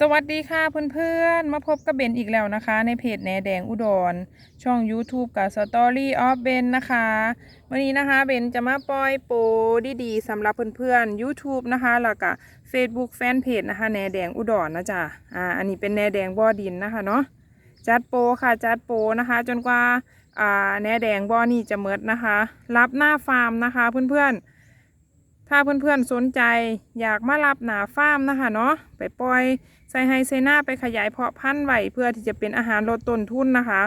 สวัสดีค่ะเพื่อนๆ มาพบกับเบนอีกแล้วนะคะ ในเพจแหนแดงอุดร ช่อง YouTube กับ Story of Ben นะคะ วันนี้นะคะเบนจะมาปล่อยโปรดีๆสำหรับเพื่อนๆ YouTube นะคะ แล้วก็ Facebook Fanpage นะคะแหนแดงอุดรนะจ๊ะอ่าอันนี้เป็นแหนแดงบ่อดินนะคะเนาะจัดโปรค่ะจัดโปรนะคะ จนกว่าอ่าแหนแดงบ่อนี่จะเมดนะคะ รับหน้าฟาร์มนะคะเพื่อนๆ ถ้าเพื่อนๆสนใจอยากมารับหนาฟาร์มนะคะเนาะไปปล่อยใส่ไฮไซน้าไปขยายเพาะพันธุ์ไว้เพื่อที่จะเป็นอาหารลดต้นทุนนะคะ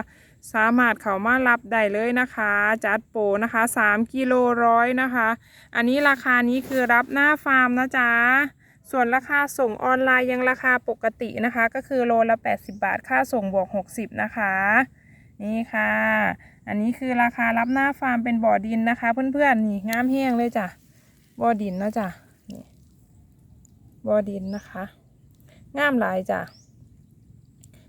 สามารถเข้ามารับได้เลยนะคะ จัดโปรนะคะ3กิโลร้อยนะคะ อันนี้ราคานี้คือรับหน้าฟาร์มนะจ๊ะส่วนราคาส่งออนไลน์ยังราคาปกตินะคะ ก็คือโลละ 80 บาท ค่าส่งบวก 60 นะคะ นี่ค่ะ อันนี้คือราคารับหน้าฟาร์มเป็นบ่อดินนะคะ เพื่อนๆนี่งามแห้งเลยจ้ะ บ่อดินนะจ๊ะนี่บ่อดินนะคะงามหลายจ้ะ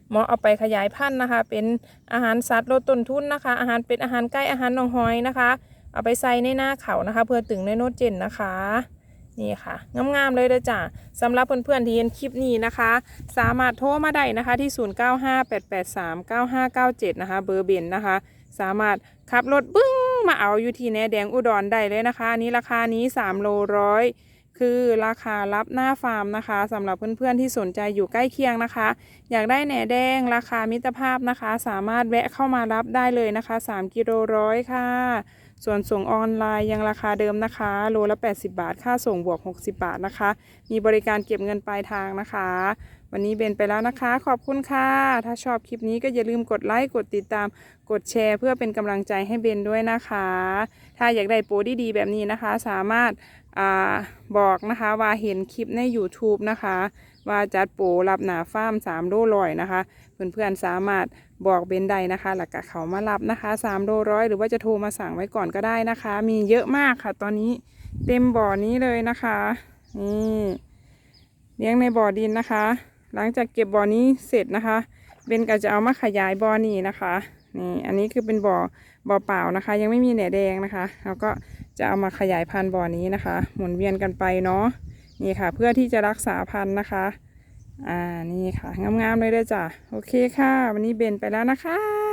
เหมาะเอาไปขยายพันธุ์นะคะ เป็นอาหารสัตว์ลดต้นทุนนะคะ อาหารเป็นอาหารใกล้อาหารนองหอยนะคะ เอาไปใส่ในหน้าเขานะคะ เพื่อตึงในโนตเจนนะคะนี่ค่ะงามๆเลยเด้อจ้ะสำหรับเพื่อนๆที่เห็นคลิปนี้นะคะ สามารถโทรมาได้นะคะที่ 0958839597 นะคะ เบอร์เบนนะคะ สามารถขับรถบึ้ง มาเอาอยู่ที่แหนแดงอุดรได้เลยนะคะ อันนี้ราคานี้3โลร้อยคือราคารับหน้าฟาร์มนะคะสำหรับเพื่อนๆที่สนใจอยู่ใกล้เคียงนะคะ อยากได้แหนแดงราคามิตรภาพนะคะ สามารถแวะเข้ามารับได้เลยนะคะ 3กิโลร้อยค่ะ ส่วนส่งออนไลน์ยังราคาเดิมนะคะ โลละ 80 บาท ค่าส่งบวก 60 บาทนะคะ มีบริการเก็บเงินปลายทางนะคะ วันนี้เบนไปแล้วนะคะ ขอบคุณค่ะ ถ้าชอบคลิปนี้ก็อย่าลืมกดไลค์ กดติดตาม กดแชร์ เพื่อเป็นกำลังใจให้เบนด้วยนะคะ ถ้าอยากได้โปรดีๆแบบนี้นะคะ สามารถอาบอกนะคะว่าเห็นคลิปใน YouTube นะคะ ว่าจัดโปรรับหนาฟ้าร์ม3โลลอยนะคะ เพื่อนๆสามารถบอกเบนได้นะคะหลักกะเขามารับนะคะ3โลร้อยหรือว่าจะโทรมาสั่งไว้ก่อนก็ได้นะคะ มีเยอะมากค่ะ ตอนนี้เต็มบ่อนี้เลยนะคะนี่เลี้ยงในบ่อดินนะคะ หลังจากเก็บบ่อนี้เสร็จนะคะ เบนก็จะเอามาขยายบ่อนี้นะคะ นี่อันนี้คือเป็นบ่อบ่อเปล่านะคะ ยังไม่มีแหน่แดงนะคะเราก็จะเอามาขยายพันธุ์บ่อนี้นะคะ หมุนเวียนกันไปเนาะนี่ค่ะ เพื่อที่จะรักษาพันธุ์นะคะ อ่านี่ค่ะงามๆเลยเด้อจ้ะโอเคค่ะ วันนี้เบนไปแล้วนะคะ